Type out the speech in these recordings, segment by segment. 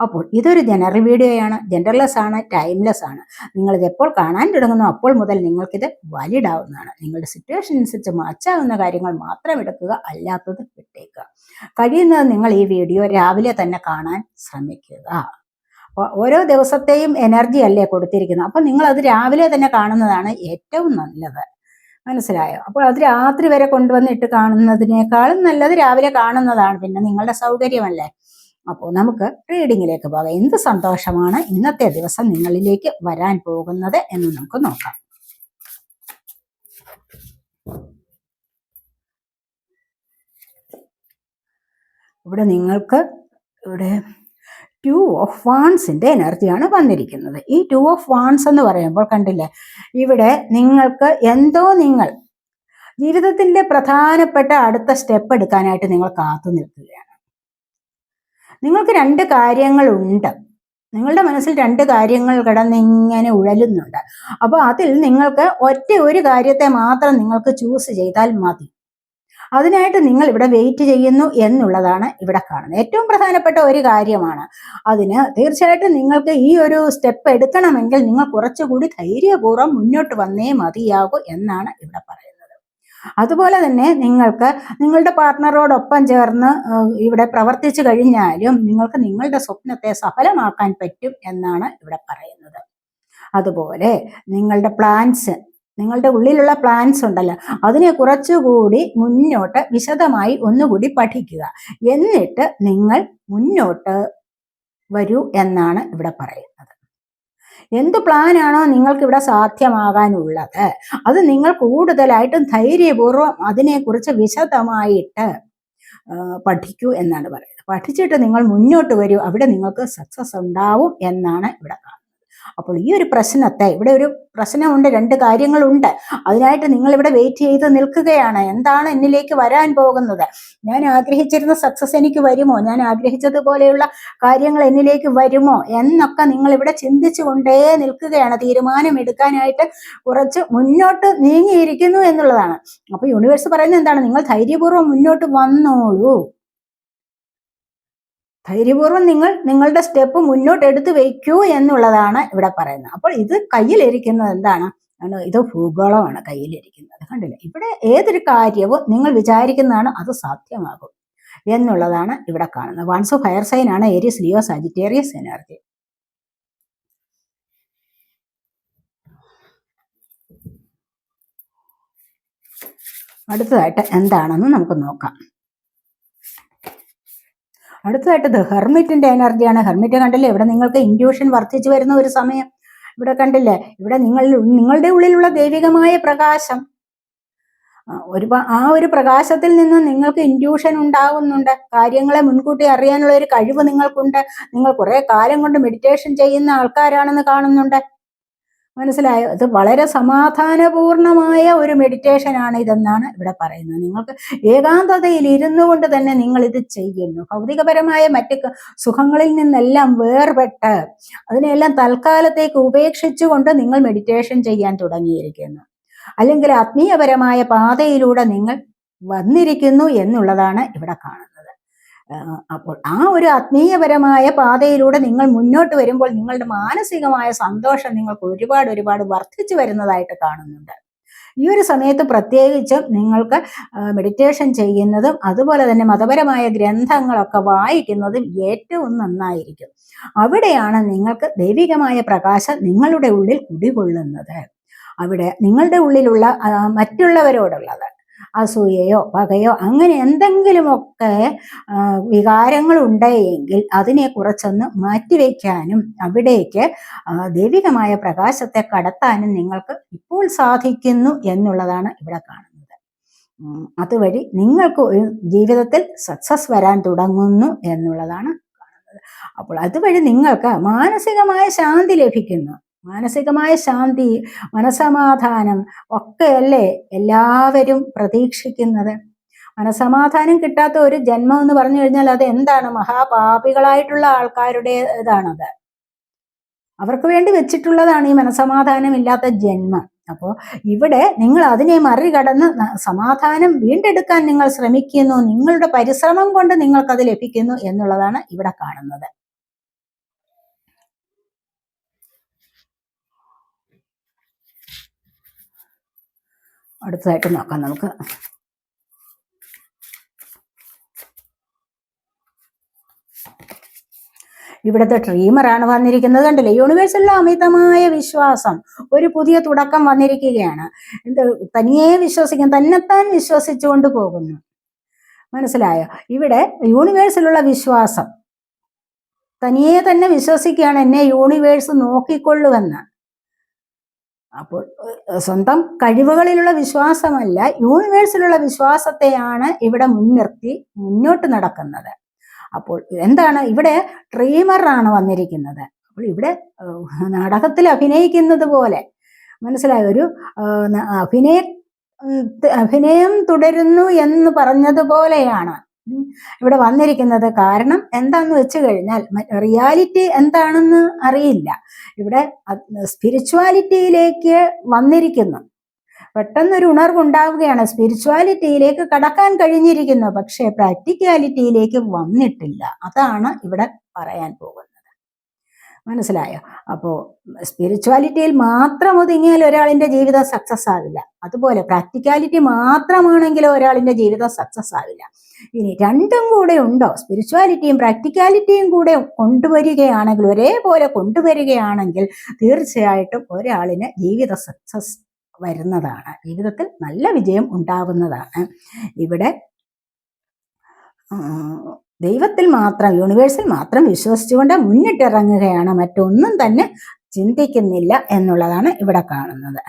അപ്പോൾ ഇതൊരു ജനറൽ വീഡിയോയാണ് ജെൻഡർലെസ് ആണ് ടൈംലെസ് ആണ്. നിങ്ങളിത് എപ്പോൾ കാണാൻ തുടങ്ങുന്നു അപ്പോൾ മുതൽ നിങ്ങൾക്കിത് വാലിഡ് ആവുന്നതാണ് നിങ്ങളുടെ സിറ്റുവേഷൻ അനുസരിച്ച് മാച്ചാവുന്ന കാര്യങ്ങൾ മാത്രം എടുക്കുക അല്ലാത്തത് വിട്ടേക്കുക. കഴിയുന്നത് നിങ്ങൾ ഈ വീഡിയോ രാവിലെ തന്നെ കാണാൻ ശ്രമിക്കുക. ഓരോ ദിവസത്തെയും എനർജി അല്ലേ കൊടുത്തിരിക്കുന്നത്. അപ്പം നിങ്ങൾ അത് രാവിലെ തന്നെ കാണുന്നതാണ് ഏറ്റവും നല്ലത്. മനസ്സിലായോ? അപ്പോൾ അത് രാത്രി വരെ കൊണ്ടുവന്നിട്ട് കാണുന്നതിനേക്കാളും നല്ലത് രാവിലെ കാണുന്നതാണ്. പിന്നെ നിങ്ങളുടെ സൗകര്യമല്ലേ? അപ്പോൾ നമുക്ക് റീഡിങ്ങിലേക്ക് പോകാം. എന്ത് സന്തോഷമാണ് ഇന്നത്തെ ദിവസം നിങ്ങളിലേക്ക് വരാൻ പോകുന്നത് എന്ന് നമുക്ക് നോക്കാം. ഇവിടെ നിങ്ങൾക്ക് ഇവിടെ ടു ഓഫ് വാൺസിന്റെ എനർജിയാണ് വന്നിരിക്കുന്നത്. ഈ ടു ഓഫ് വാൺസ് എന്ന് പറയുമ്പോൾ കണ്ടില്ലേ ഇവിടെ നിങ്ങൾക്ക് എന്തോ നിങ്ങൾ ജീവിതത്തിന്റെ പ്രധാനപ്പെട്ട അടുത്ത സ്റ്റെപ്പ് എടുക്കാനായിട്ട് നിങ്ങൾ കാത്തു നിൽക്കുകയാണ്. നിങ്ങൾക്ക് രണ്ട് കാര്യങ്ങളുണ്ട്. നിങ്ങളുടെ മനസ്സിൽ രണ്ട് കാര്യങ്ങൾ കിടന്നിങ്ങനെ ഉഴലുന്നുണ്ട്. അപ്പോൾ അതിൽ നിങ്ങൾക്ക് ഒറ്റ ഒരു കാര്യത്തെ മാത്രം നിങ്ങൾക്ക് ചൂസ് ചെയ്താൽ മതി. അതിനായിട്ട് നിങ്ങൾ ഇവിടെ വെയിറ്റ് ചെയ്യുന്നു എന്നുള്ളതാണ് ഇവിടെ കാണുന്നത്. ഏറ്റവും പ്രധാനപ്പെട്ട ഒരു കാര്യമാണ്. അതിന് തീർച്ചയായിട്ടും നിങ്ങൾക്ക് ഈ ഒരു സ്റ്റെപ്പ് എടുക്കണമെങ്കിൽ നിങ്ങൾ കുറച്ചുകൂടി ധൈര്യപൂർവം മുന്നോട്ട് വന്നേ മതിയാകൂ എന്നാണ് ഇവിടെ പറയുന്നത്. അതുപോലെ തന്നെ നിങ്ങൾക്ക് നിങ്ങളുടെ പാർട്ട്ണറോടൊപ്പം ചേർന്ന് ഇവിടെ പ്രവർത്തിച്ചു കഴിഞ്ഞാലും നിങ്ങൾക്ക് നിങ്ങളുടെ സ്വപ്നത്തെ സഫലമാക്കാൻ പറ്റും എന്നാണ് ഇവിടെ പറയുന്നത്. അതുപോലെ നിങ്ങളുടെ പ്ലാൻസ് നിങ്ങളുടെ ഉള്ളിലുള്ള പ്ലാൻസ് ഉണ്ടല്ലോ അതിനെ കുറച്ചുകൂടി മുന്നോട്ട് വിശദമായി ഒന്നുകൂടി പഠിക്കുക. എന്നിട്ട് നിങ്ങൾ മുന്നോട്ട് വരൂ എന്നാണ് ഇവിടെ പറയുന്നത്. എന്ത് പ്ലാനാണോ നിങ്ങൾക്ക് ഇവിടെ സാധ്യമാകാനുള്ളത്? അത് നിങ്ങൾ കൂടുതലായിട്ടും ധൈര്യപൂർവം അതിനെക്കുറിച്ച് വിശദമായിട്ട് പഠിക്കൂ എന്നാണ് പറയുന്നത്. പഠിച്ചിട്ട് നിങ്ങൾ മുന്നോട്ട് വരൂ. അവിടെ നിങ്ങൾക്ക് സക്സസ് ഉണ്ടാവും എന്നാണ് ഇവിടെ അപ്പോൾ ഈ ഒരു പ്രശ്നത്തെ ഇവിടെ ഒരു പ്രശ്നമുണ്ട് രണ്ട് കാര്യങ്ങളുണ്ട്. അതിനായിട്ട് നിങ്ങൾ ഇവിടെ വെയിറ്റ് ചെയ്ത് നിൽക്കുകയാണ്. എന്താണ് എന്നിലേക്ക് വരാൻ പോകുന്നത്? ഞാൻ ആഗ്രഹിച്ചിരുന്ന സക്സസ് എനിക്ക് വരുമോ? ഞാൻ ആഗ്രഹിച്ചതുപോലെയുള്ള കാര്യങ്ങൾ എന്നിലേക്ക് വരുമോ? എന്നൊക്കെ നിങ്ങൾ ഇവിടെ ചിന്തിച്ചു കൊണ്ടേ നിൽക്കുകയാണ്. തീരുമാനം എടുക്കാനായിട്ട് കുറച്ച് മുന്നോട്ട് നീങ്ങിയിരിക്കുന്നു എന്നുള്ളതാണ്. അപ്പൊ യൂണിവേഴ്സ് പറയുന്നത് എന്താണ്? നിങ്ങൾ ധൈര്യപൂർവം മുന്നോട്ട് വന്നോളൂ. ധൈര്യപൂർവം നിങ്ങൾ നിങ്ങളുടെ സ്റ്റെപ്പ് മുന്നോട്ട് എടുത്തു വയ്ക്കൂ എന്നുള്ളതാണ് ഇവിടെ പറയുന്നത്. അപ്പോൾ ഇത് കയ്യിലിരിക്കുന്നത് എന്താണ്? ഇത് ഭൂഗോളമാണ് കയ്യിലിരിക്കുന്നത്. കണ്ടില്ല? ഇവിടെ ഏതൊരു കാര്യവും നിങ്ങൾ വിചാരിക്കുന്നതാണ് അത് സാധ്യമാകും എന്നുള്ളതാണ് ഇവിടെ കാണുന്നത്. വൺസ് ഓഫ് ഫയർ സൈൻ ആണ് ഏരിയസ് ലിയോ സജിറ്റേറിയസ് എനർജി അടുത്തതായിട്ട് എന്താണെന്ന് നമുക്ക് നോക്കാം. അടുത്തതായിട്ട് ദ ഹെർമിറ്റിന്റെ എനർജിയാണ്. ഹെർമിറ്റ് കണ്ടില്ലേ? ഇവിടെ നിങ്ങൾക്ക് ഇൻഡ്യൂഷൻ വർദ്ധിച്ചു വരുന്ന ഒരു സമയം. ഇവിടെ കണ്ടില്ലേ? ഇവിടെ നിങ്ങൾ നിങ്ങളുടെ ഉള്ളിലുള്ള ദൈവികമായ പ്രകാശം. ഒരു ആ ഒരു പ്രകാശത്തിൽ നിന്ന് നിങ്ങൾക്ക് ഇൻഡ്യൂഷൻ ഉണ്ടാകുന്നുണ്ട് കാര്യങ്ങളെ മുൻകൂട്ടി അറിയാനുള്ള ഒരു കഴിവ് നിങ്ങൾക്കുണ്ട്. നിങ്ങൾ കുറെ കാലം കൊണ്ട് മെഡിറ്റേഷൻ ചെയ്യുന്ന ആൾക്കാരാണെന്ന് കാണുന്നുണ്ട്. മനസ്സിലായോ? ഇത് വളരെ സമാധാനപൂർണമായ ഒരു മെഡിറ്റേഷൻ ആണ് ഇതെന്നാണ് ഇവിടെ പറയുന്നത്. നിങ്ങൾക്ക് ഏകാന്തതയിൽ ഇരുന്നു കൊണ്ട് തന്നെ നിങ്ങൾ ഇത് ചെയ്യുന്നു. ഭൗതികപരമായ മറ്റ് സുഖങ്ങളിൽ നിന്നെല്ലാം വേർപെട്ട് അതിനെല്ലാം തൽക്കാലത്തേക്ക് ഉപേക്ഷിച്ചുകൊണ്ട് നിങ്ങൾ മെഡിറ്റേഷൻ ചെയ്യാൻ തുടങ്ങിയിരിക്കുന്നു. അല്ലെങ്കിൽ ആത്മീയപരമായ പാതയിലൂടെ നിങ്ങൾ വന്നിരിക്കുന്നു എന്നുള്ളതാണ് ഇവിടെ കാണുന്നത്. അപ്പോൾ ആ ഒരു ആത്മീയപരമായ പാതയിലൂടെ നിങ്ങൾ മുന്നോട്ട് വരുമ്പോൾ നിങ്ങളുടെ മാനസികമായ സന്തോഷം നിങ്ങൾക്ക് ഒരുപാട് ഒരുപാട് വർദ്ധിച്ചു വരുന്നതായിട്ട് കാണുന്നുണ്ട്. ഈ ഒരു സമയത്ത് പ്രത്യേകിച്ചും നിങ്ങൾക്ക് മെഡിറ്റേഷൻ ചെയ്യുന്നതും അതുപോലെ തന്നെ മതപരമായ ഗ്രന്ഥങ്ങളൊക്കെ വായിക്കുന്നതും ഏറ്റവും നന്നായിരിക്കും. അവിടെയാണ് നിങ്ങൾക്ക് ദൈവികമായ പ്രകാശം നിങ്ങളുടെ ഉള്ളിൽ കുടികൊള്ളുന്നത്. അവിടെ നിങ്ങളുടെ ഉള്ളിലുള്ള മറ്റുള്ളവരോടുള്ളത്. അസൂയയോ പകയോ അങ്ങനെ എന്തെങ്കിലുമൊക്കെ വികാരങ്ങൾ ഉണ്ടെങ്കിൽ അതിനെ കുറച്ചൊന്ന് മാറ്റിവെക്കാനും അവിടേക്ക് ദൈവികമായ പ്രകാശത്തെ കടത്താനും നിങ്ങൾക്ക് ഇപ്പോൾ സാധിക്കുന്നു എന്നുള്ളതാണ് ഇവിടെ കാണുന്നത്. അതുവഴി നിങ്ങൾക്ക് ജീവിതത്തിൽ സക്സസ് വരാൻ തുടങ്ങുന്നു എന്നുള്ളതാണ് അപ്പോൾ അതുവഴി നിങ്ങൾക്ക് മാനസികമായ ശാന്തി ലഭിക്കുന്നു. മാനസികമായ ശാന്തി മനസമാധാനം ഒക്കെയല്ലേ എല്ലാവരും പ്രതീക്ഷിക്കുന്നത്. മനസമാധാനം കിട്ടാത്ത ഒരു ജന്മം എന്ന് പറഞ്ഞു കഴിഞ്ഞാൽ അത് എന്താണ്? മഹാപാപികളായിട്ടുള്ള ആൾക്കാരുടെ ഇതാണത്. അവർക്ക് വേണ്ടി വെച്ചിട്ടുള്ളതാണ് ഈ മനസമാധാനം ഇല്ലാത്ത ജന്മം. അപ്പോൾ ഇവിടെ നിങ്ങൾ അതിനെ മറികടന്ന് സമാധാനം വീണ്ടെടുക്കാൻ നിങ്ങൾ ശ്രമിക്കുന്നു. നിങ്ങളുടെ പരിശ്രമം കൊണ്ട് നിങ്ങൾക്കത് ലഭിക്കുന്നു എന്നുള്ളതാണ് ഇവിടെ കാണുന്നത്. അടുത്തതായിട്ട് നോക്കാം നമുക്ക്. ഇവിടുത്തെ ട്രീമറാണ് വന്നിരിക്കുന്നത് കണ്ടില്ലേ? യൂണിവേഴ്സിലെ അമിതമായ വിശ്വാസം. ഒരു പുതിയ തുടക്കം വന്നിരിക്കുകയാണ്. എന്ത് തനിയെ വിശ്വസിക്കും തന്നെത്താൻ വിശ്വസിച്ചുകൊണ്ട് പോകുന്നു. മനസ്സിലായോ? ഇവിടെ യൂണിവേഴ്സിലുള്ള വിശ്വാസം. തനിയെ തന്നെ വിശ്വസിക്കുകയാണ് എന്നെ യൂണിവേഴ്സ് നോക്കിക്കൊള്ളുവെന്ന്. അപ്പോൾ സ്വന്തം കഴിവുകളിലുള്ള വിശ്വാസമല്ല യൂണിവേഴ്സിലുള്ള വിശ്വാസത്തെയാണ് ഇവിടെ മുൻനിർത്തി മുന്നോട്ട് നടക്കുന്നത്. അപ്പോൾ എന്താണ് ഇവിടെ ട്രീമറാണ് വന്നിരിക്കുന്നത്. അപ്പോൾ ഇവിടെ നാടകത്തിൽ അഭിനയിക്കുന്നത് പോലെ മനസ്സിലായ? ഒരു അഭിനയ അഭിനയം തുടരുന്നു എന്ന് പറഞ്ഞതുപോലെയാണ് ഇവിടെ വന്നിരിക്കുന്നത് കാരണം എന്താന്ന് വെച്ച് കഴിഞ്ഞാൽ റിയാലിറ്റി എന്താണെന്ന് അറിയില്ല. ഇവിടെ സ്പിരിച്വാലിറ്റിയിലേക്ക് വന്നിരിക്കുന്നു. പെട്ടെന്നൊരു ഉണർവുണ്ടാവുകയാണ്. സ്പിരിച്വാലിറ്റിയിലേക്ക് കടക്കാൻ കഴിഞ്ഞിരിക്കുന്നു. പക്ഷേ പ്രാക്ടിക്കാലിറ്റിയിലേക്ക് വന്നിട്ടില്ല. അതാണ് ഇവിടെ പറയാൻ പോകുന്നത്. മനസ്സിലായോ? അപ്പോൾ സ്പിരിച്വാലിറ്റിയിൽ മാത്രം ഒതുങ്ങിയാൽ ഒരാളിന്റെ ജീവിതം സക്സസ് ആവില്ല. അതുപോലെ പ്രാക്ടിക്കാലിറ്റി മാത്രമാണെങ്കിൽ ഒരാളിന്റെ ജീവിതം സക്സസ് ആവില്ല. ഇനി രണ്ടും കൂടെ ഉണ്ടോ? സ്പിരിച്വാലിറ്റിയും പ്രാക്ടിക്കാലിറ്റിയും കൂടെ കൊണ്ടുവരികയാണെങ്കിൽ ഒരേപോലെ കൊണ്ടുവരികയാണെങ്കിൽ തീർച്ചയായിട്ടും ഒരാളിന് ജീവിത സക്സസ് വരുന്നതാണ്. ജീവിതത്തിൽ നല്ല വിജയം ഉണ്ടാവുന്നതാണ്. ഇവിടെ ദൈവത്തിൽ മാത്രം യൂണിവേഴ്സിൽ മാത്രം വിശ്വസിച്ചുകൊണ്ട് മുന്നിട്ടിറങ്ങുകയാണ്. മറ്റൊന്നും തന്നെ ചിന്തിക്കുന്നില്ല എന്നുള്ളതാണ് ഇവിടെ കാണുന്നത്.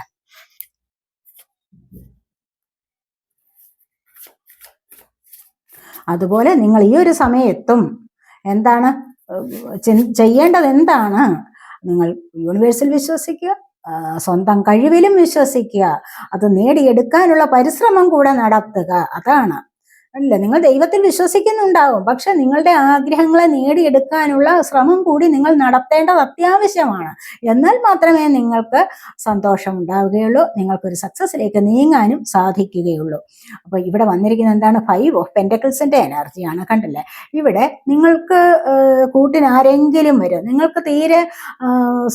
അതുപോലെ നിങ്ങൾ ഈ ഒരു സമയത്തും എന്താണ് ചെയ്യേണ്ടത് എന്താണ്? നിങ്ങൾ യൂണിവേഴ്സിൽ വിശ്വസിക്കുക സ്വന്തം കഴിവിലും വിശ്വസിക്കുക അത് നേടിയെടുക്കാനുള്ള പരിശ്രമം കൂടെ നടത്തുക. അതാണ് അല്ല നിങ്ങൾ ദൈവത്തിൽ വിശ്വസിക്കുന്നുണ്ടാവും. പക്ഷെ നിങ്ങളുടെ ആഗ്രഹങ്ങളെ നേടിയെടുക്കാനുള്ള ശ്രമം കൂടി നിങ്ങൾ നടത്തേണ്ടത് അത്യാവശ്യമാണ്. എന്നാൽ മാത്രമേ നിങ്ങൾക്ക് സന്തോഷം ഉണ്ടാവുകയുള്ളൂ നിങ്ങൾക്കൊരു സക്സസ്സിലേക്ക് നീങ്ങാനും സാധിക്കുകയുള്ളൂ. അപ്പോൾ ഇവിടെ വന്നിരിക്കുന്ന എന്താണ്? ഫൈവ് ഓഫ് പെന്റക്കിൾസിന്റെ എനർജിയാണ് കണ്ടില്ലേ? ഇവിടെ നിങ്ങൾക്ക് കൂട്ടിനാരെങ്കിലും വരും. നിങ്ങൾക്ക് തീരെ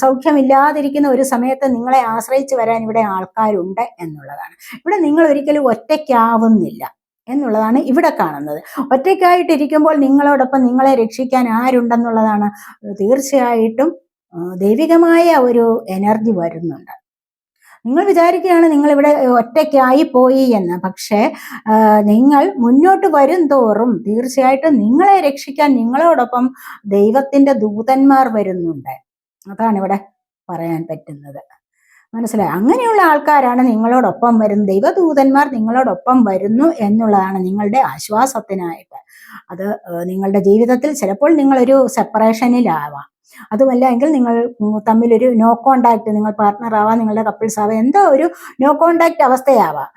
സൗഖ്യമില്ലാതിരിക്കുന്ന ഒരു സമയത്ത് നിങ്ങളെ ആശ്രയിച്ച് വരാൻ ഇവിടെ ആൾക്കാരുണ്ട് എന്നുള്ളതാണ്. ഇവിടെ നിങ്ങൾ ഒരിക്കലും ഒറ്റയ്ക്കാവുന്നില്ല. എന്നുള്ളതാണ് ഇവിടെ കാണുന്നത്. ഒറ്റയ്ക്കായിട്ടിരിക്കുമ്പോൾ നിങ്ങളോടൊപ്പം നിങ്ങളെ രക്ഷിക്കാൻ ആരുണ്ടെന്നുള്ളതാണ് തീർച്ചയായിട്ടും ദൈവികമായ ഒരു എനർജി വരുന്നുണ്ട്. നിങ്ങൾ വിചാരിക്കുകയാണ് നിങ്ങൾ ഇവിടെ ഒറ്റയ്ക്കായി പോയി എന്ന്. പക്ഷേ നിങ്ങൾ മുന്നോട്ട് വരും തോറും തീർച്ചയായിട്ടും നിങ്ങളെ രക്ഷിക്കാൻ നിങ്ങളോടൊപ്പം ദൈവത്തിന്റെ ദൂതന്മാർ വരുന്നുണ്ട്. അതാണ് ഇവിടെ പറയാൻ പറ്റുന്നത്. മനസ്സിലായി? അങ്ങനെയുള്ള ആൾക്കാരാണ് നിങ്ങളോടൊപ്പം വരുന്നത്. ദൈവദൂതന്മാർ നിങ്ങളോടൊപ്പം വരുന്നു എന്നുള്ളതാണ് നിങ്ങളുടെ ആശ്വാസത്തിനായിട്ട്. അത് നിങ്ങളുടെ ജീവിതത്തിൽ ചിലപ്പോൾ നിങ്ങളൊരു സെപ്പറേഷനിലാവാം അതുമല്ല എങ്കിൽ നിങ്ങൾ തമ്മിലൊരു നോ കോണ്ടാക്ട് നിങ്ങൾ പാർട്ട്ണർ ആവാം നിങ്ങളുടെ കപ്പിൾസ് ആവാം എന്തോ ഒരു നോ കോണ്ടാക്ട് അവസ്ഥയാവാം.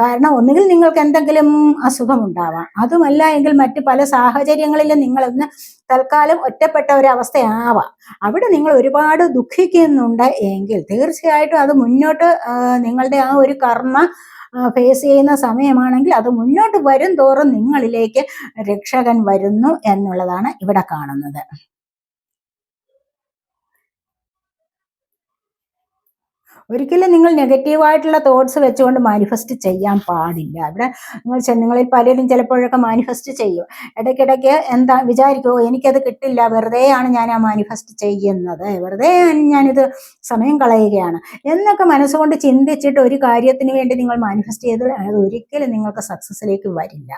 കാരണം ഒന്നുകിൽ നിങ്ങൾക്ക് എന്തെങ്കിലും അസുഖം ഉണ്ടാവാം. അതുമല്ല എങ്കിൽ മറ്റ് പല സാഹചര്യങ്ങളിലും നിങ്ങളൊന്ന് തൽക്കാലം ഒറ്റപ്പെട്ട ഒരു അവസ്ഥയാവാം. അവിടെ നിങ്ങൾ ഒരുപാട് ദുഃഖിക്കുന്നുണ്ട് എങ്കിൽ തീർച്ചയായിട്ടും അത് മുന്നോട്ട് നിങ്ങളുടെ ആ ഒരു കർമ്മ ഫേസ് ചെയ്യുന്ന സമയമാണെങ്കിൽ അത് മുന്നോട്ട് വരും തോറും നിങ്ങളിലേക്ക് രക്ഷകൻ വരുന്നു എന്നുള്ളതാണ് ഇവിടെ കാണുന്നത്. ഒരിക്കലും നിങ്ങൾ നെഗറ്റീവായിട്ടുള്ള തോട്ട്സ് വെച്ചുകൊണ്ട് മാനിഫെസ്റ്റ് ചെയ്യാൻ പാടില്ല. ഇവിടെ നിങ്ങൾ നിങ്ങളിൽ പലരും ചിലപ്പോഴൊക്കെ മാനിഫെസ്റ്റ് ചെയ്യും. ഇടയ്ക്കിടയ്ക്ക് എന്താ വിചാരിക്കുമോ എനിക്കത് കിട്ടില്ല വെറുതെയാണ് ഞാൻ ആ മാനിഫെസ്റ്റ് ചെയ്യുന്നത്. വെറുതെ ഞാനിത് സമയം കളയുകയാണ്. എന്നൊക്കെ മനസ്സുകൊണ്ട് ചിന്തിച്ചിട്ട് ഒരു കാര്യത്തിന് വേണ്ടി നിങ്ങൾ മാനിഫെസ്റ്റ് ചെയ്ത് അത് ഒരിക്കലും നിങ്ങൾക്ക് സക്സസ്സിലേക്ക് വരില്ല.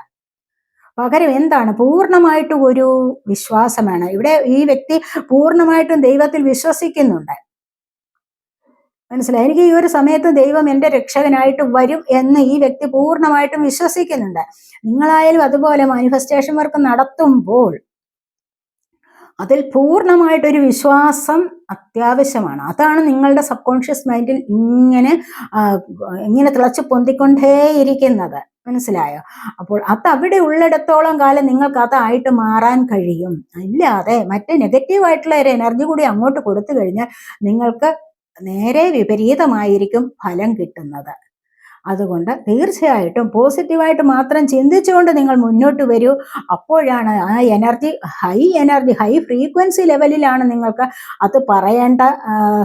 പകരം എന്താണ്? പൂർണമായിട്ടും ഒരു വിശ്വാസമാണ്. ഇവിടെ ഈ വ്യക്തി പൂർണമായിട്ടും ദൈവത്തിൽ വിശ്വസിക്കുന്നുണ്ട്. മനസ്സിലായി? എനിക്ക് ഈ ഒരു സമയത്ത് ദൈവം എന്റെ രക്ഷകനായിട്ട് വരും എന്ന് ഈ വ്യക്തി പൂർണമായിട്ടും വിശ്വസിക്കുന്നുണ്ട്. നിങ്ങളായാലും അതുപോലെ മാനിഫെസ്റ്റേഷൻ വർക്ക് നടത്തുമ്പോൾ അതിൽ പൂർണമായിട്ടൊരു വിശ്വാസം അത്യാവശ്യമാണ്. അതാണ് നിങ്ങളുടെ സബ് കോൺഷ്യസ് മൈൻഡിൽ ഇങ്ങനെ ഇങ്ങനെ തിളച്ച് പൊന്തിക്കൊണ്ടേയിരിക്കുന്നത്. മനസ്സിലായോ? അപ്പോൾ അത് അവിടെ ഉള്ളിടത്തോളം കാലം നിങ്ങൾക്ക് അതായിട്ട് മാറാൻ കഴിയും. അല്ലാതെ മറ്റേ നെഗറ്റീവായിട്ടുള്ള ഒരു എനർജി കൂടി അങ്ങോട്ട് കൊടുത്തു കഴിഞ്ഞാൽ നിങ്ങൾക്ക് നേരെ വിപരീതമായിരിക്കും ഫലം കിട്ടുന്നത്. അതുകൊണ്ട് തീർച്ചയായിട്ടും പോസിറ്റീവായിട്ട് മാത്രം ചിന്തിച്ചുകൊണ്ട് നിങ്ങൾ മുന്നോട്ട് വരൂ. അപ്പോഴാണ് ആ energy high energy high frequency ലെവലിലാണ് നിങ്ങൾക്ക് അത് പറയേണ്ട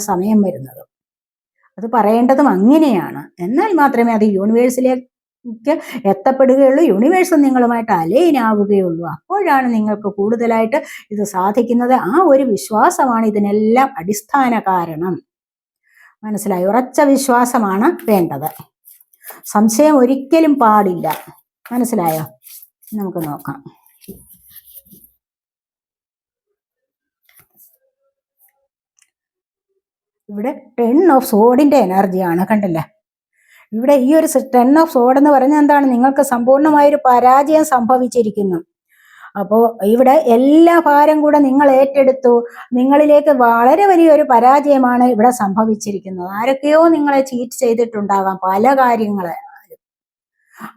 സമയം വരുന്നത്. അത് പറയേണ്ടതും അങ്ങനെയാണ്. എന്നാൽ മാത്രമേ അത് യൂണിവേഴ്സിലേക്ക് എത്തപ്പെടുകയുള്ളൂ യൂണിവേഴ്സ് നിങ്ങളുമായിട്ട് അലൈൻ ആവുകയുള്ളൂ. അപ്പോഴാണ് നിങ്ങൾക്ക് കൂടുതലായിട്ട് ഇത് സാധിക്കുന്നത്. ആ ഒരു വിശ്വാസമാണ് ഇതിനെല്ലാം അടിസ്ഥാന കാരണം. മനസ്സിലായി? ഉറച്ച വിശ്വാസമാണ് വേണ്ടത്. സംശയം ഒരിക്കലും പാടില്ല. മനസ്സിലായോ? നമുക്ക് നോക്കാം. ഇവിടെ ടെൻ ഓഫ് സോഡിന്റെ എനർജിയാണ് കണ്ടില്ലേ? ഇവിടെ ഈ ഒരു ടെൻ ഓഫ് സോഡ് എന്ന് പറഞ്ഞാൽ എന്താണ്? നിങ്ങൾക്ക് സമ്പൂർണമായൊരു പരാജയം സംഭവിച്ചിരിക്കുന്നു. അപ്പോൾ ഇവിടെ എല്ലാ ഭാരം കൂടെ നിങ്ങൾ ഏറ്റെടുത്തു. നിങ്ങളിലേക്ക് വളരെ വലിയൊരു പരാജയമാണ് ഇവിടെ സംഭവിച്ചിരിക്കുന്നത്. ആരൊക്കെയോ നിങ്ങളെ ചീറ്റ് ചെയ്തിട്ടുണ്ടാകാം പല കാര്യങ്ങളെ.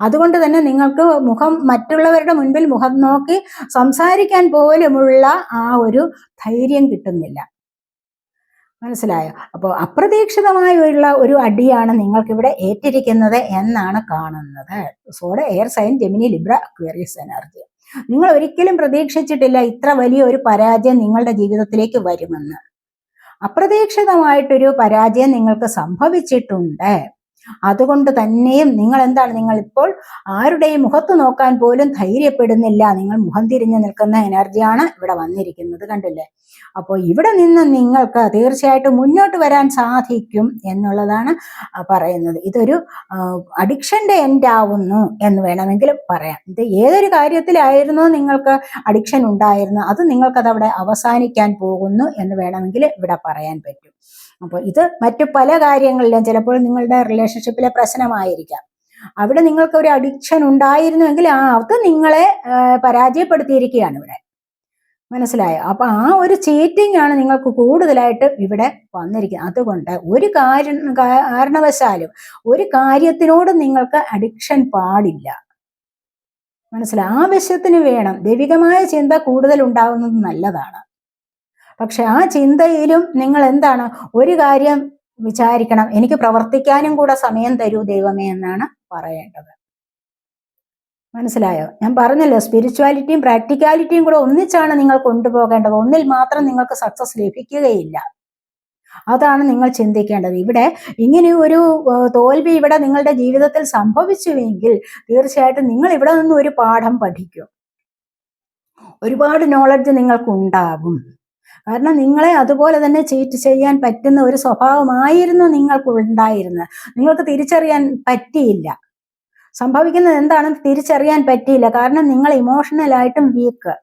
അതുകൊണ്ട് തന്നെ നിങ്ങൾക്ക് മുഖം മറ്റുള്ളവരുടെ മുൻപിൽ മുഖം നോക്കി സംസാരിക്കാൻ പോലുമുള്ള ആ ഒരു ധൈര്യം കിട്ടുന്നില്ല. മനസ്സിലായോ? അപ്പോൾ അപ്രതീക്ഷിതമായുള്ള ഒരു അടിയാണ് നിങ്ങൾക്കിവിടെ ഏറ്റിരിക്കുന്നത് എന്നാണ് കാണുന്നത്. സോഡ് air sign Gemini Libra Aquarius energy. നിങ്ങൾ ഒരിക്കലും പ്രതീക്ഷിച്ചിട്ടില്ല ഇത്ര വലിയ ഒരു പരാജയം നിങ്ങളുടെ ജീവിതത്തിലേക്ക് വരുമെന്ന്. അപ്രതീക്ഷിതമായിട്ടൊരു പരാജയം നിങ്ങൾക്ക് സംഭവിച്ചിട്ടുണ്ട്. അതുകൊണ്ട് തന്നെയും നിങ്ങൾ എന്താണ് നിങ്ങൾ ഇപ്പോൾ ആരുടെയും മുഖത്ത് നോക്കാൻ പോലും ധൈര്യപ്പെടുന്നില്ല. നിങ്ങൾ മുഖം തിരിഞ്ഞു നിൽക്കുന്ന എനർജിയാണ് ഇവിടെ വന്നിരിക്കുന്നത് കണ്ടില്ലേ? അപ്പോൾ ഇവിടെ നിന്ന് നിങ്ങൾക്ക് തീർച്ചയായിട്ടും മുന്നോട്ട് വരാൻ സാധിക്കും എന്നുള്ളതാണ് പറയുന്നത്. ഇതൊരു അഡിക്ഷന്റെ എൻഡ് ആവുന്നു എന്ന് വേണമെങ്കിൽ പറയാം. ഇത് ഏതൊരു കാര്യത്തിലായിരുന്നോ നിങ്ങൾക്ക് അഡിക്ഷൻ ഉണ്ടായിരുന്നു അത് നിങ്ങൾക്കത് അവിടെ അവസാനിക്കാൻ പോകുന്നു എന്ന് വേണമെങ്കിൽ ഇവിടെ പറയാൻ പറ്റും. അപ്പോൾ ഇത് മറ്റു പല കാര്യങ്ങളിലും ചിലപ്പോൾ നിങ്ങളുടെ റിലേഷൻഷിപ്പിലെ പ്രശ്നമായിരിക്കാം. അവിടെ നിങ്ങൾക്ക് ഒരു അഡിക്ഷൻ ഉണ്ടായിരുന്നുവെങ്കിൽ ആ അത് നിങ്ങളെ പരാജയപ്പെടുത്തിയിരിക്കുകയാണ് ഇവിടെ. മനസ്സിലായോ? അപ്പൊ ആ ഒരു ചീറ്റിംഗ് ആണ് നിങ്ങൾക്ക് കൂടുതലായിട്ട് ഇവിടെ വന്നിരിക്കുന്നത്. അതുകൊണ്ട് ഒരു കാര്യം കാരണവശാലും ഒരു കാര്യത്തിനോട് നിങ്ങൾക്ക് അഡിക്ഷൻ പാടില്ല. മനസ്സിലായി? ആവശ്യത്തിന് വേണം. ദൈവികമായ ചിന്ത കൂടുതൽ ഉണ്ടാകുന്നത് നല്ലതാണ്. പക്ഷെ ആ ചിന്തയിലും നിങ്ങൾ എന്താണ് ഒരു കാര്യം വിചാരിക്കണം. എനിക്ക് പ്രവർത്തിക്കാനും കൂടെ സമയം തരൂ ദൈവമേ എന്നാണ് പറയേണ്ടത്. മനസ്സിലായോ? ഞാൻ പറഞ്ഞല്ലോ സ്പിരിച്വാലിറ്റിയും പ്രാക്ടിക്കാലിറ്റിയും കൂടെ ഒന്നിച്ചാണ് നിങ്ങൾ കൊണ്ടുപോകേണ്ടത്. ഒന്നിൽ മാത്രം നിങ്ങൾക്ക് സക്സസ് ലഭിക്കുകയില്ല. അതാണ് നിങ്ങൾ ചിന്തിക്കേണ്ടത്. ഇവിടെ ഇങ്ങനെ ഒരു തോൽവി ഇവിടെ നിങ്ങളുടെ ജീവിതത്തിൽ സംഭവിച്ചുവെങ്കിൽ തീർച്ചയായിട്ടും നിങ്ങൾ ഇവിടെ നിന്ന് ഒരു പാഠം പഠിക്കും. ഒരുപാട് നോളജ് നിങ്ങൾക്ക് ഉണ്ടാകും കാരണം നിങ്ങളെ അതുപോലെ തന്നെ ചീറ്റ് ചെയ്യാൻ പറ്റുന്ന ഒരു സ്വഭാവമായിരുന്നു നിങ്ങൾക്ക് ഉണ്ടായിരുന്നത് നിങ്ങൾക്ക് തിരിച്ചറിയാൻ പറ്റിയില്ല. സംഭവിക്കുന്നത് എന്താണെന്ന് തിരിച്ചറിയാൻ പറ്റിയില്ല. കാരണം നിങ്ങൾ ഇമോഷണലായിട്ടും വീക്ക്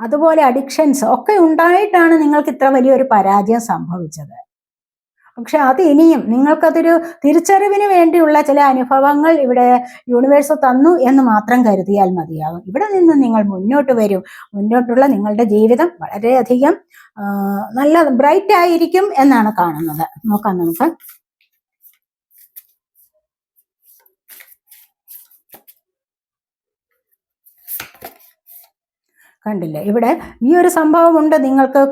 അതുപോലെ അഡിക്ഷൻസ് ഒക്കെ ഉണ്ടായിട്ടാണ് നിങ്ങൾക്ക് ഇത്ര വലിയൊരു പരാജയം സംഭവിച്ചത്. പക്ഷെ അത് ഇനിയും നിങ്ങൾക്കതൊരു തിരിച്ചറിവിന് വേണ്ടിയുള്ള ചില അനുഭവങ്ങൾ ഇവിടെ യൂണിവേഴ്സ് തന്നു എന്ന് മാത്രം കരുതിയാൽ മതിയാകും ഇവിടെ നിന്ന് നിങ്ങൾ മുന്നോട്ട് വരും. മുന്നോട്ടുള്ള നിങ്ങളുടെ ജീവിതം വളരെയധികം നല്ല ബ്രൈറ്റ് ആയിരിക്കും എന്നാണ് കാണുന്നത്. നോക്കാം നമുക്ക്. കണ്ടില്ലേ? ഇവിടെ ഈ ഒരു സംഭവം ഉണ്ട് നിങ്ങൾക്ക്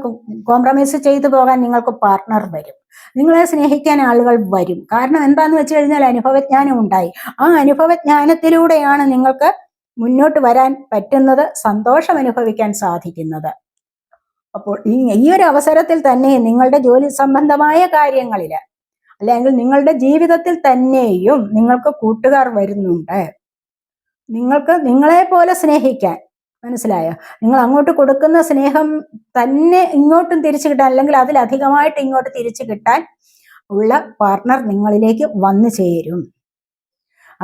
കോംപ്രമൈസ് ചെയ്തു പോകാൻ നിങ്ങൾക്ക് പാർട്ണർ വരും. നിങ്ങളെ സ്നേഹിക്കാൻ ആളുകൾ വരും. കാരണം എന്താന്ന് വെച്ച് കഴിഞ്ഞാൽ അനുഭവജ്ഞാനം ഉണ്ടായി. ആ അനുഭവജ്ഞാനത്തിലൂടെയാണ് നിങ്ങൾക്ക് മുന്നോട്ട് വരാൻ പറ്റുന്നത് സന്തോഷം അനുഭവിക്കാൻ സാധിക്കുന്നത്. അപ്പോൾ ഈ ഒരു അവസരത്തിൽ തന്നെ നിങ്ങളുടെ ജോലി സംബന്ധമായ കാര്യങ്ങളിൽ അല്ലെങ്കിൽ നിങ്ങളുടെ ജീവിതത്തിൽ തന്നെയും നിങ്ങൾക്ക് കൂട്ടുകാർ വരുന്നുണ്ട്. നിങ്ങൾക്ക് നിങ്ങളെ പോലെ സ്നേഹിക്കാൻ മനസ്സിലായോ? നിങ്ങൾ അങ്ങോട്ട് കൊടുക്കുന്ന സ്നേഹം തന്നെ ഇങ്ങോട്ടും തിരിച്ചു കിട്ടാൻ അല്ലെങ്കിൽ അതിലധികമായിട്ട് ഇങ്ങോട്ട് തിരിച്ചു കിട്ടാൻ ഉള്ള പാർട്ണർ നിങ്ങളിലേക്ക് വന്നു ചേരും.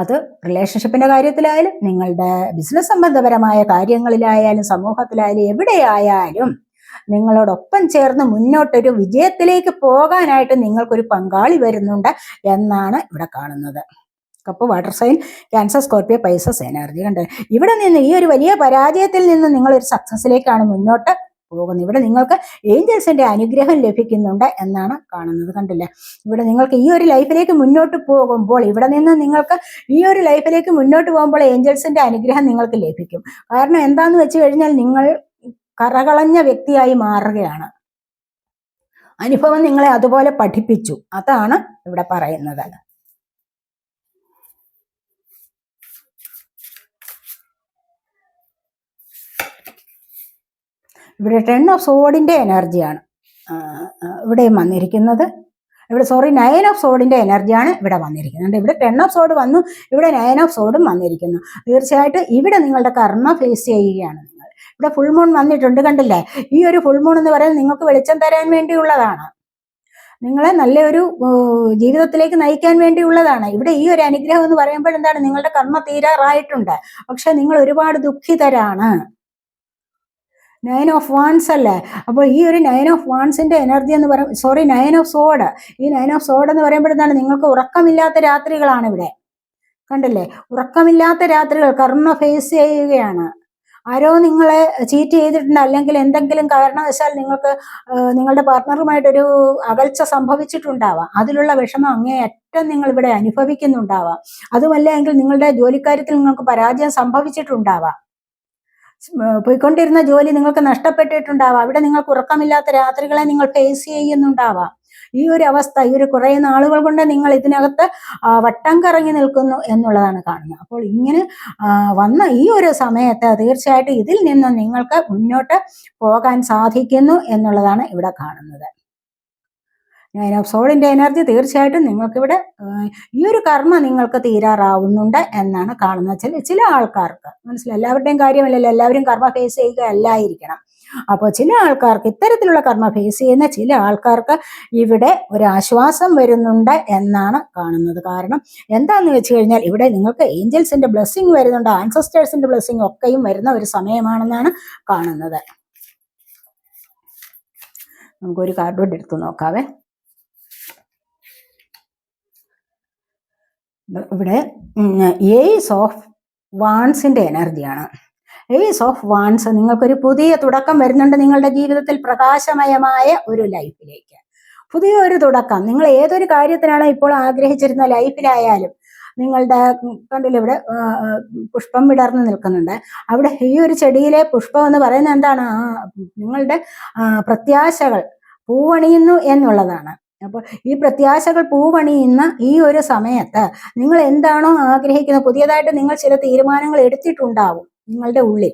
അത് റിലേഷൻഷിപ്പിന്റെ കാര്യത്തിലായാലും നിങ്ങളുടെ ബിസിനസ് സംബന്ധപരമായ കാര്യങ്ങളിലായാലും സമൂഹത്തിലായാലും എവിടെയായാലും നിങ്ങളോടൊപ്പം ചേർന്ന് മുന്നോട്ടൊരു വിജയത്തിലേക്ക് പോകാനായിട്ട് നിങ്ങൾക്കൊരു പങ്കാളി വരുന്നുണ്ട് എന്നാണ് ഇവിടെ കാണുന്നത്. Cup water sign Cancer Scorpio Pisces energy കണ്ട്. ഇവിടെ നിന്ന് ഈ ഒരു വലിയ പരാജയത്തിൽ നിന്ന് നിങ്ങൾ ഒരു സക്സസിലേക്കാണ് മുന്നോട്ട് പോകുന്നത്. ഇവിടെ നിങ്ങൾക്ക് ഏഞ്ചൽസിന്റെ അനുഗ്രഹം ലഭിക്കുന്നുണ്ട് എന്നാണ് കാണുന്നത് കണ്ടില്ലേ? ഇവിടെ നിങ്ങൾക്ക് ഈ ഒരു ലൈഫിലേക്ക് മുന്നോട്ട് പോകുമ്പോൾ ഇവിടെ നിന്ന് നിങ്ങൾക്ക് ഈ ഒരു ലൈഫിലേക്ക് മുന്നോട്ട് പോകുമ്പോൾ ഏഞ്ചൽസിന്റെ അനുഗ്രഹം നിങ്ങൾക്ക് ലഭിക്കും. കാരണം എന്താന്ന് വെച്ച് കഴിഞ്ഞാൽ നിങ്ങൾ കറകളഞ്ഞ വ്യക്തിയായി മാറുകയാണ്. അനുഭവം നിങ്ങളെ അതുപോലെ പഠിപ്പിച്ചു. അതാണ് ഇവിടെ പറയുന്നത്. ഇവിടെ ടെൻ ഓഫ് സോഡിന്റെ എനർജിയാണ് ഇവിടെയും വന്നിരിക്കുന്നത്. ഇവിടെ സോറി നയൻ ഓഫ് സോഡിന്റെ എനർജിയാണ് ഇവിടെ വന്നിരിക്കുന്നത്. ഇവിടെ ടെൻ ഓഫ് സോഡ് വന്നു ഇവിടെ നയൻ ഓഫ് സോഡും വന്നിരിക്കുന്നു. തീർച്ചയായിട്ടും ഇവിടെ നിങ്ങളുടെ കർമ്മ ഫേസ് ചെയ്യുകയാണ് നിങ്ങൾ. ഇവിടെ ഫുൾ മൂൺ വന്നിട്ടുണ്ട് കണ്ടില്ലേ? ഈ ഒരു ഫുൾ മൂൺ എന്ന് പറയുന്നത് നിങ്ങൾക്ക് വെളിച്ചം തരാൻ വേണ്ടിയുള്ളതാണ്. നിങ്ങളെ നല്ലൊരു ജീവിതത്തിലേക്ക് നയിക്കാൻ വേണ്ടിയുള്ളതാണ്. ഇവിടെ ഈ ഒരു അനുഗ്രഹം എന്ന് പറയുമ്പോൾ എന്താണ്? നിങ്ങളുടെ കർമ്മ തീരാറായിട്ടുണ്ട്. പക്ഷെ നിങ്ങൾ ഒരുപാട് ദുഃഖിതരാണ്. നയൻ ഓഫ് വാൺസ് അല്ലേ? അപ്പോൾ ഈ ഒരു നയൻ ഓഫ് വാൺസിന്റെ എനർജി എന്ന് പറയും സോറി നയൻ ഓഫ് സോഡ് ഈ നയൻ ഓഫ് സോഡ് എന്ന് പറയുമ്പോഴത്താണ് നിങ്ങൾക്ക് ഉറക്കമില്ലാത്ത രാത്രികളാണ് ഇവിടെ. കണ്ടില്ലേ? ഉറക്കമില്ലാത്ത രാത്രികൾ കർമ്മ ഫേസ് ചെയ്യുകയാണ്. ആരോ നിങ്ങളെ ചീറ്റ് ചെയ്തിട്ടുണ്ട്. അല്ലെങ്കിൽ എന്തെങ്കിലും കാരണവശാൽ നിങ്ങൾക്ക് നിങ്ങളുടെ പാർട്ട്ണറുമായിട്ടൊരു അകൽച്ച സംഭവിച്ചിട്ടുണ്ടാവാം. അതിലുള്ള വിഷമം അങ്ങേയറ്റം നിങ്ങൾ ഇവിടെ അനുഭവിക്കുന്നുണ്ടാവാം. അതുമല്ല എങ്കിൽ നിങ്ങളുടെ ജോലിക്കാര്യത്തിൽ നിങ്ങൾക്ക് പരാജയം സംഭവിച്ചിട്ടുണ്ടാവാം. പോയിക്കൊണ്ടിരുന്ന ജോലി നിങ്ങൾക്ക് നഷ്ടപ്പെട്ടിട്ടുണ്ടാവാം. അവിടെ നിങ്ങൾക്ക് ഉറക്കമില്ലാത്ത രാത്രികളെ നിങ്ങൾ ഫേസ് ചെയ്യുന്നുണ്ടാവാം. ഈ ഒരു അവസ്ഥ ഈ ഒരു കുറേ നാളുകൾ കൊണ്ട് നിങ്ങൾ ഇതിനകത്ത് വട്ടം കറങ്ങി നിൽക്കുന്നു എന്നുള്ളതാണ് കാണുന്നത്. അപ്പോൾ ഇങ്ങനെ വന്ന ഈ ഒരു സമയത്ത് തീർച്ചയായിട്ടും ഇതിൽ നിന്ന് നിങ്ങൾക്ക് മുന്നോട്ട് പോകാൻ സാധിക്കുന്നു എന്നുള്ളതാണ് ഇവിടെ കാണുന്നത്. ഓഫ് എനർജി തീർച്ചയായിട്ടും നിങ്ങൾക്കിവിടെ ഈ ഒരു കർമ്മ നിങ്ങൾക്ക് തീരാറാവുന്നുണ്ട് എന്നാണ് കാണുന്നത്. ചില ചില ആൾക്കാർക്ക് മനസ്സിലായി? എല്ലാവരുടെയും കാര്യമല്ലല്ലോ എല്ലാവരും കർമ്മ ഫേസ് ചെയ്യുക അല്ലായിരിക്കണം. അപ്പോൾ ചില ആൾക്കാർക്ക് ഇത്തരത്തിലുള്ള കർമ്മ ഫേസ് ചെയ്യുന്ന ചില ആൾക്കാർക്ക് ഇവിടെ ഒരു ആശ്വാസം വരുന്നുണ്ട് എന്നാണ് കാണുന്നത്. കാരണം എന്താന്ന് വെച്ച് കഴിഞ്ഞാൽ ഇവിടെ നിങ്ങൾക്ക് ഏഞ്ചൽസിന്റെ ബ്ലെസ്സിങ് വരുന്നുണ്ട് ആൻസസ്റ്റേഴ്സിന്റെ ബ്ലെസ്സിങ് ഒക്കെയും വരുന്ന ഒരു സമയമാണെന്നാണ് കാണുന്നത്. നമുക്കൊരു കാർഡ് എടുത്തു നോക്കാവേ. ഇവിടെ ഏസ് ഓഫ് വാൺസിന്റെ എനർജിയാണ്. ഏസ് ഓഫ് വാൺസ് നിങ്ങൾക്കൊരു പുതിയ തുടക്കം വരുന്നുണ്ട് നിങ്ങളുടെ ജീവിതത്തിൽ പ്രകാശമയമായ ഒരു ലൈഫിലേക്ക്. പുതിയ ഒരു തുടക്കം. നിങ്ങൾ ഏതൊരു കാര്യത്തിനാണ് ഇപ്പോൾ ആഗ്രഹിച്ചിരുന്ന ലൈഫിലായാലും നിങ്ങളുടെ കണ്ടില്ല ഇവിടെ പുഷ്പം വിടർന്നു നിൽക്കുന്നുണ്ട്. അവിടെ ഈ ഒരു ചെടിയിലെ പുഷ്പം എന്ന് പറയുന്നത് എന്താണ്? നിങ്ങളുടെ പ്രത്യാശകൾ പൂവണിയുന്നു എന്നുള്ളതാണ്. അപ്പോൾ ഈ പ്രത്യാശകൾ പൂവണിയുന്ന ഈ ഒരു സമയത്ത് നിങ്ങൾ എന്താണോ ആഗ്രഹിക്കുന്നത്? പുതിയതായിട്ട് നിങ്ങൾ ചില തീരുമാനങ്ങൾ എടുത്തിട്ടുണ്ടാവും നിങ്ങളുടെ ഉള്ളിൽ.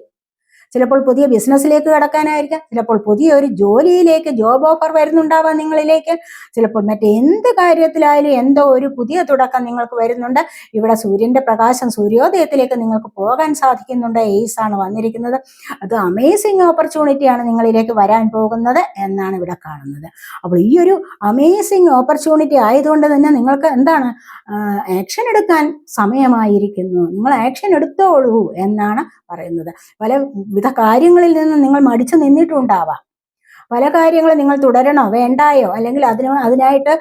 ചിലപ്പോൾ പുതിയ ബിസിനസ്സിലേക്ക് കടക്കാനായിരിക്കാം. ചിലപ്പോൾ പുതിയ ഒരു ജോലിയിലേക്ക് ജോബ് ഓഫർ വരുന്നുണ്ടാവാം നിങ്ങളിലേക്ക്. ചിലപ്പോൾ മറ്റെന്ത് കാര്യത്തിലായാലും എന്തോ ഒരു പുതിയ തുടക്കം നിങ്ങൾക്ക് വരുന്നുണ്ട്. ഇവിടെ സൂര്യന്റെ പ്രകാശം സൂര്യോദയത്തിലേക്ക് നിങ്ങൾക്ക് പോകാൻ സാധിക്കുന്നുണ്ട്. എയ്സ് ആണ് വന്നിരിക്കുന്നത്. അത് അമേസിങ് ഓപ്പർച്യൂണിറ്റിയാണ് നിങ്ങളിലേക്ക് വരാൻ പോകുന്നത് എന്നാണ് ഇവിടെ കാണുന്നത്. അപ്പോൾ ഈ ഒരു അമേസിങ് ഓപ്പർച്യൂണിറ്റി ആയതുകൊണ്ട് തന്നെ നിങ്ങൾക്ക് എന്താണ് ആക്ഷൻ എടുക്കാൻ സമയമായിരിക്കുന്നു. നിങ്ങൾ ആക്ഷൻ എടുത്തോളൂ എന്നാണ് പറയുന്നത്. പല വിധ കാര്യങ്ങളിൽ നിന്ന് നിങ്ങൾ മടിച്ചു നിന്നിട്ടുണ്ടാവാം. പല കാര്യങ്ങളും നിങ്ങൾ തുടരണോ വേണ്ടായോ? അല്ലെങ്കിൽ അതിന് അതിനായിട്ട്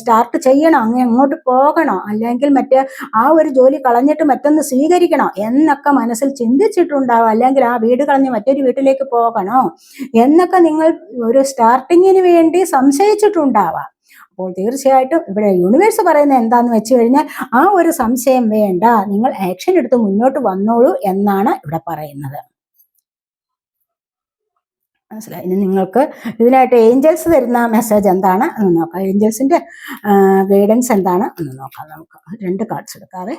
സ്റ്റാർട്ട് ചെയ്യണോ? അങ്ങനെ അങ്ങോട്ട് പോകണോ? അല്ലെങ്കിൽ മറ്റേ ആ ഒരു ജോലി കളഞ്ഞിട്ട് മറ്റൊന്ന് സ്വീകരിക്കണോ? എന്നൊക്കെ മനസ്സിൽ ചിന്തിച്ചിട്ടുണ്ടാവും. അല്ലെങ്കിൽ ആ വീട് കളഞ്ഞ് മറ്റൊരു വീട്ടിലേക്ക് പോകണോ? എന്നൊക്കെ നിങ്ങൾ ഒരു സ്റ്റാർട്ടിങ്ങിന് വേണ്ടി സംശയിച്ചിട്ടുണ്ടാവാം. അപ്പോൾ തീർച്ചയായിട്ടും ഇവിടെ യൂണിവേഴ്സ് പറയുന്നത് എന്താന്ന് വെച്ച് കഴിഞ്ഞാൽ ആ ഒരു സംശയം വേണ്ട. നിങ്ങൾ ആക്ഷൻ എടുത്ത് മുന്നോട്ട് വന്നോളൂ എന്നാണ് ഇവിടെ പറയുന്നത്. മനസ്സിലായി. ഇനി നിങ്ങൾക്ക് ഇതിനായിട്ട് ഏഞ്ചൽസ് തരുന്ന മെസ്സേജ് എന്താണ് എന്ന് നോക്കാം. ഏഞ്ചൽസിന്റെ ഗൈഡൻസ് എന്താണ് എന്ന് നോക്കാം നമുക്ക്. രണ്ട് കാർഡ്സ് എടുക്കാവേ.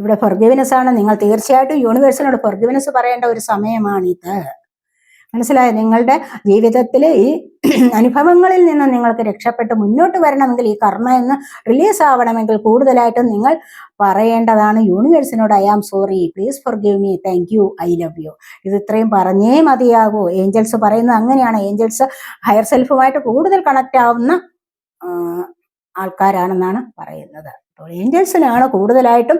ഇവിടെ ഫൊർഗിവ്നെസ് ആണ്. നിങ്ങൾ തീർച്ചയായിട്ടും യൂണിവേഴ്സിനോട് ഫൊർഗിവ്നെസ് പറയേണ്ട ഒരു സമയമാണിത്. മനസ്സിലായോ? നിങ്ങളുടെ ജീവിതത്തിലെ ഈ അനുഭവങ്ങളിൽ നിന്ന് നിങ്ങൾക്ക് രക്ഷപ്പെട്ട് മുന്നോട്ട് വരണമെങ്കിൽ ഈ കർമ്മ എന്ന് റിലീസ് ആവണമെങ്കിൽ കൂടുതലായിട്ടും നിങ്ങൾ പറയേണ്ടതാണ് യൂണിവേഴ്സിനോട് I am sorry please forgive me thank you I love you ഇത് ഇത്രയും പറഞ്ഞേ മതിയാകൂ. ഏഞ്ചൽസ് പറയുന്നത് അങ്ങനെയാണ്. ഏഞ്ചൽസ് ഹയർ സെൽഫുമായിട്ട് കൂടുതൽ കണക്റ്റ് ആവുന്ന ആൾക്കാരാണെന്നാണ് പറയുന്നത്. അപ്പോൾ ഏഞ്ചൽസിനാണ് കൂടുതലായിട്ടും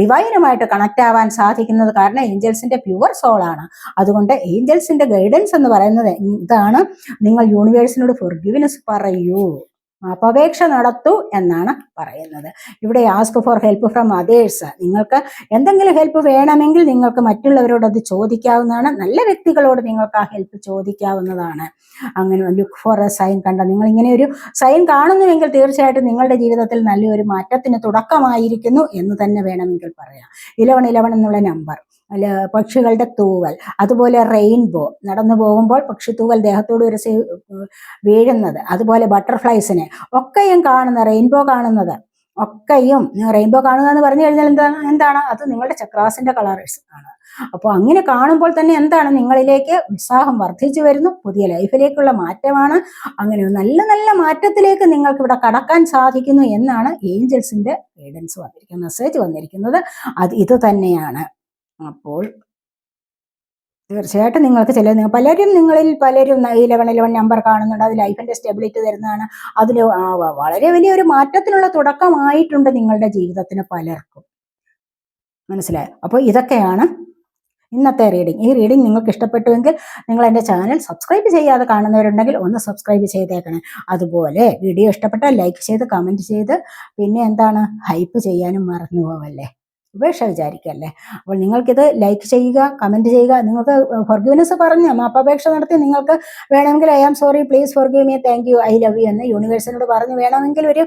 ഡിവൈനുമായിട്ട് കണക്ട് ആവാൻ സാധിക്കുന്നത് കാരണം ഏഞ്ചൽസിന്റെ പ്യുവർ സോളാണ് അതുകൊണ്ട് ഏഞ്ചൽസിന്റെ ഗൈഡൻസ് എന്ന് പറയുന്നത് ഇതാണ്. നിങ്ങൾ യൂണിവേഴ്സിനോട് ഫൊർഗിവിനെസ് പറയൂ. അപേക്ഷ നടത്തൂ എന്നാണ് പറയുന്നത്. ഇവിടെ ask for help from others നിങ്ങൾക്ക് എന്തെങ്കിലും ഹെൽപ്പ് വേണമെങ്കിൽ നിങ്ങൾക്ക് മറ്റുള്ളവരോട് അത് ചോദിക്കാവുന്നതാണ്. നല്ല വ്യക്തികളോട് നിങ്ങൾക്ക് ആ ഹെൽപ്പ് ചോദിക്കാവുന്നതാണ്. അങ്ങനെ ലുക്ക് ഫോർ എ സൈൻ കണ്ട നിങ്ങൾ ഇങ്ങനെ ഒരു സൈൻ കാണുന്നുവെങ്കിൽ തീർച്ചയായിട്ടും നിങ്ങളുടെ ജീവിതത്തിൽ നല്ലൊരു മാറ്റത്തിന് തുടക്കമായിരിക്കുന്നു എന്ന് തന്നെ വേണമെങ്കിൽ പറയാം. ഇലവൺ ഇലവൺ എന്നുള്ള നമ്പർ അല്ല പക്ഷികളുടെ തൂവൽ. അതുപോലെ റെയിൻബോ. നടന്നു പോകുമ്പോൾ പക്ഷി തൂവൽ ദേഹത്തോട് ഒരു വീഴുന്നത്. അതുപോലെ ബട്ടർഫ്ലൈസിനെ. ഒക്കെയും കാണുന്ന റെയിൻബോ കാണുന്നത്. ഒക്കെയും റെയിൻബോ കാണുക എന്ന് പറഞ്ഞു കഴിഞ്ഞാൽ എന്താണ് എന്താണ്? അത് നിങ്ങളുടെ ചക്രാസിന്റെ കളേഴ്സ് ആണ്. അപ്പോൾ അങ്ങനെ കാണുമ്പോൾ തന്നെ എന്താണ്? നിങ്ങളിലേക്ക് ഉത്സാഹം വർദ്ധിച്ചു വരുന്നു. പുതിയ ലൈഫിലേക്കുള്ള മാറ്റമാണ്. അങ്ങനെ നല്ല നല്ല മാറ്റത്തിലേക്ക് നിങ്ങൾക്ക് ഇവിടെ കടക്കാൻ സാധിക്കുന്നു എന്നാണ് ഏഞ്ചൽസിന്റെ ഗൈഡൻസ് വന്നിരിക്കുന്നത്. മെസ്സേജ് വന്നിരിക്കുന്നത്. അത് ഇത് തന്നെയാണ്. അപ്പോൾ തീർച്ചയായിട്ടും നിങ്ങൾക്ക് ചില പലരും നിങ്ങളിൽ പലരും ഇലവൺ ഇലവൺ നമ്പർ കാണുന്നുണ്ട്. അത് ലൈഫിന്റെ സ്റ്റെബിലിറ്റി തരുന്നതാണ്. അതിൽ വളരെ വലിയൊരു മാറ്റത്തിനുള്ള തുടക്കമായിട്ടുണ്ട് നിങ്ങളുടെ ജീവിതത്തിന് പലർക്കും. മനസ്സിലായോ? അപ്പോൾ ഇതൊക്കെയാണ് ഇന്നത്തെ റീഡിംഗ് ഈ റീഡിംഗ് നിങ്ങൾക്ക് ഇഷ്ടപ്പെട്ടുവെങ്കിൽ നിങ്ങൾ എന്റെ ചാനൽ സബ്സ്ക്രൈബ് ചെയ്യാതെ കാണുന്നവരുണ്ടെങ്കിൽ ഒന്ന് സബ്സ്ക്രൈബ് ചെയ്തേക്കണേ. അതുപോലെ വീഡിയോ ഇഷ്ടപ്പെട്ടാൽ ലൈക്ക് ചെയ്ത് കമന്റ് ചെയ്ത് പിന്നെ എന്താണ്? ഹൈപ്പ് ചെയ്യാനും മറന്നു പോവല്ലേ. ഉപേക്ഷ വിചാരിക്കല്ലേ? അപ്പോൾ നിങ്ങൾക്കിത് ലൈക്ക് ചെയ്യുക കമന്റ് ചെയ്യുക നിങ്ങൾക്ക് ഫൊർഗ്യൂനെസ് പറഞ്ഞ് മാപ്പപേക്ഷ നടത്തി നിങ്ങൾക്ക് വേണമെങ്കിൽ I am sorry please forgive me thank you I love you എന്ന് യൂണിവേഴ്സിനോട് പറഞ്ഞു വേണമെങ്കിൽ ഒരു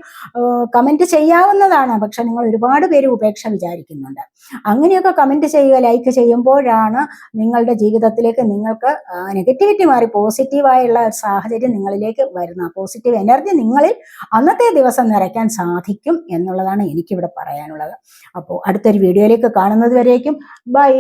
കമന്റ് ചെയ്യാവുന്നതാണ്. പക്ഷെ നിങ്ങൾ ഒരുപാട് പേര് ഉപേക്ഷ വിചാരിക്കുന്നുണ്ട്. അങ്ങനെയൊക്കെ കമന്റ് ചെയ്യുക ലൈക്ക് ചെയ്യുമ്പോഴാണ് നിങ്ങളുടെ ജീവിതത്തിലേക്ക് നിങ്ങൾക്ക് നെഗറ്റിവിറ്റി മാറി പോസിറ്റീവായുള്ള സാഹചര്യം നിങ്ങളിലേക്ക് വരുന്ന പോസിറ്റീവ് എനർജി നിങ്ങളിൽ അന്നത്തെ ദിവസം നിറയ്ക്കാൻ സാധിക്കും എന്നുള്ളതാണ് എനിക്കിവിടെ പറയാനുള്ളത്. അപ്പോൾ അടുത്തൊരു വീഡിയോയിലേക്ക് കാണുന്നത് വരേക്കും. ബൈ